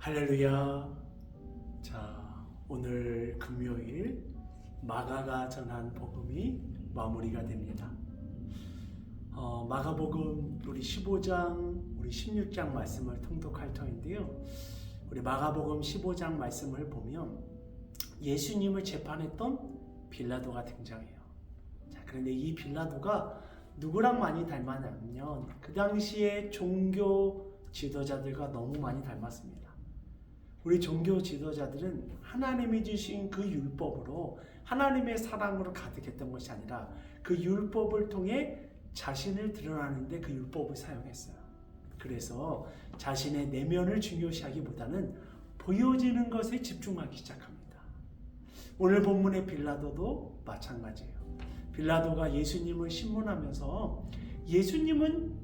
할렐루야. 자, 오늘 금요일 마가가 전한 복음이 마무리가 됩니다. 어, 마가복음 우리 15장, 우리 16장 말씀을 통독할 터인데요. 우리 마가복음 15장 말씀을 보면 예수님을 재판했던 빌라도가 등장해요. 자, 그런데 이 빌라도가 누구랑 많이 닮았냐면 그 당시에 종교 지도자들과 너무 많이 닮았습니다. 우리 종교 지도자들은 하나님이 주신 그 율법으로 하나님의 사랑으로 가득했던 것이 아니라 그 율법을 통해 자신을 드러나는데 그 율법을 사용했어요. 그래서 자신의 내면을 중요시하기보다는 보여지는 것에 집중하기 시작합니다. 오늘 본문의 빌라도도 마찬가지예요. 빌라도가 예수님을 신문하면서 예수님은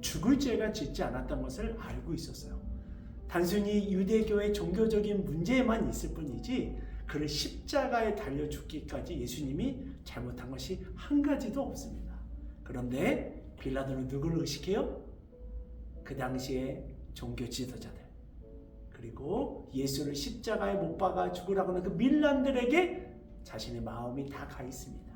죽을 죄가 짓지 않았던 것을 알고 있었어요. 단순히 유대교의 종교적인 문제만 있을 뿐이지 그를 십자가에 달려 죽기까지 예수님이 잘못한 것이 한 가지도 없습니다. 그런데 빌라도는 누구를 의식해요? 그 당시에 종교 지도자들 그리고 예수를 십자가에 못 박아 죽으라고 하는 그 밀란들에게 자신의 마음이 다 가 있습니다.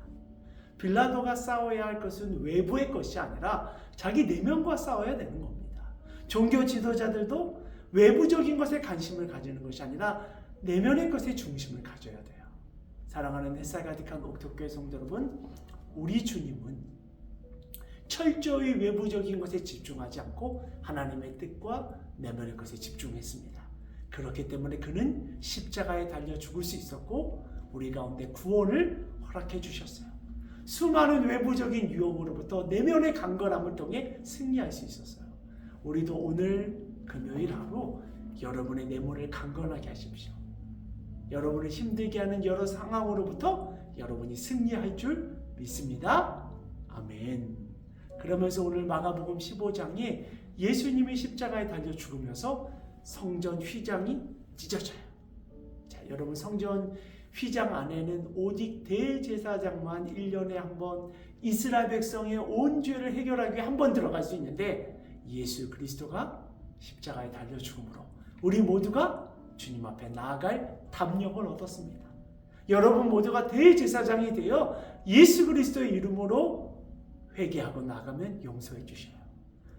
빌라도가 싸워야 할 것은 외부의 것이 아니라 자기 내면과 싸워야 되는 겁니다. 종교 지도자들도 외부적인 것에 관심을 가지는 것이 아니라 내면의 것에 중심을 가져야 돼요. 사랑하는 햇살 가득한 옥토교회 성도 여러분, 우리 주님은 철저히 외부적인 것에 집중하지 않고 하나님의 뜻과 내면의 것에 집중했습니다. 그렇기 때문에 그는 십자가에 달려 죽을 수 있었고 우리 가운데 구원을 허락해 주셨어요. 수많은 외부적인 유혹으로부터 내면의 강건함을 통해 승리할 수 있었어요. 우리도 오늘 금요일 여러분의 내면을 강건하게 하십시오. 여러분을 힘들게 하는 여러 상황으로부터 여러분이 승리할 줄 믿습니다. 아멘. 그러면서 오늘 마가복음 15장에 예수님이 십자가에 달려 죽으면서 성전 휘장이 찢어져요. 자, 여러분 성전 휘장 안에는 오직 대제사장만 1년에 한 번 이스라엘 백성의 온 죄를 해결하기 위해 한 번 들어갈 수 있는데 예수 그리스도가 십자가에 달려 죽음으로 우리 모두가 주님 앞에 나아갈 담력을 얻었습니다. 여러분 모두가 대제사장이 되어 예수 그리스도의 이름으로 회개하고 나가면 용서해 주셔요.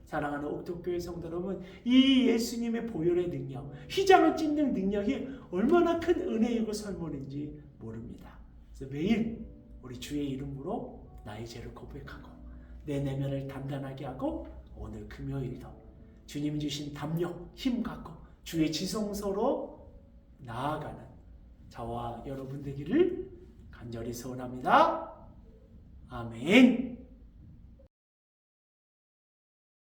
사랑하는 옥토교회 성도 여러분, 이 예수님의 보혈의 능력, 휘장을 찢는 능력이 얼마나 큰 은혜이고 설문인지 모릅니다. 그래서 매일 우리 주의 이름으로 나의 죄를 고백하고 내 내면을 단단하게 하고 오늘 금요일도 주님 주신 담력, 힘 갖고 주의 지성소로 나아가는 저와 여러분 되기를 간절히 소원합니다. 아멘.